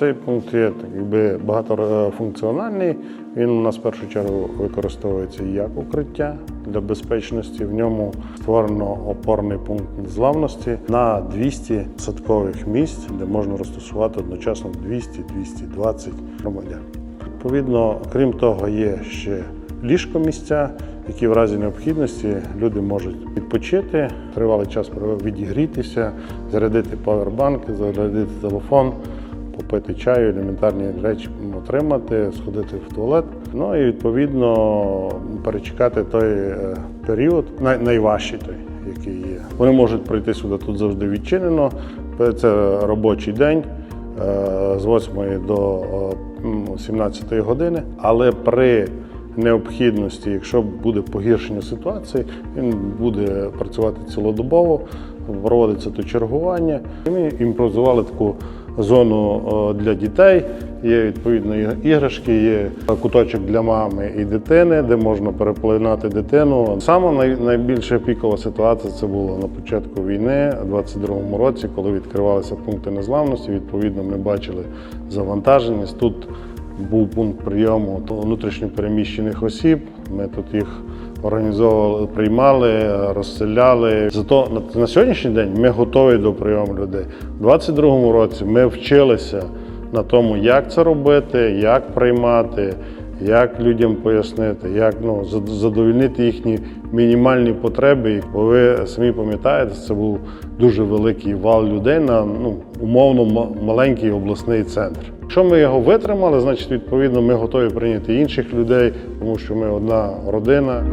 Цей пункт є якби багатофункціональний. Він у нас в першу чергу використовується як укриття для безпечності. В ньому створено опорний пункт незламності на 200 садкових місць, де можна розташувати одночасно 200-220 громадян. Відповідно, крім того, є ще ліжко місця, які в разі необхідності люди можуть відпочити, тривалий час відігрітися, зарядити павербанки, зарядити телефон, попити чаю, елементарні речі отримати, сходити в туалет. Ну і відповідно перечекати той е, період, найважчий той, який є. Вони можуть прийти сюди тут завжди відчинено. Це робочий день е, з 8 до е, 17 години, але при необхідності, якщо буде погіршення ситуації, він буде працювати цілодобово, проводиться тут чергування. Ми імпровізували таку зону для дітей. Є відповідно іграшки, є куточок для мами і дитини, де можна переплинати дитину. Саме най- найбільша пікова ситуація це було на початку війни, у 22-му році, коли відкривалися пункти незламності. Відповідно, ми бачили завантаженість. Тут був пункт прийому внутрішньопереміщених осіб. Ми тут їх організовували, приймали, розселяли. Зато на, сьогоднішній день ми готові до прийому людей. У 22-му році ми вчилися на тому, як це робити, як приймати, як людям пояснити, як ну, зад- задовольнити їхні мінімальні потреби. Бо ви самі пам'ятаєте, це був дуже великий вал людей на ну, умовно маленький обласний центр. Якщо ми його витримали, значить відповідно ми готові прийняти інших людей, тому що ми одна родина.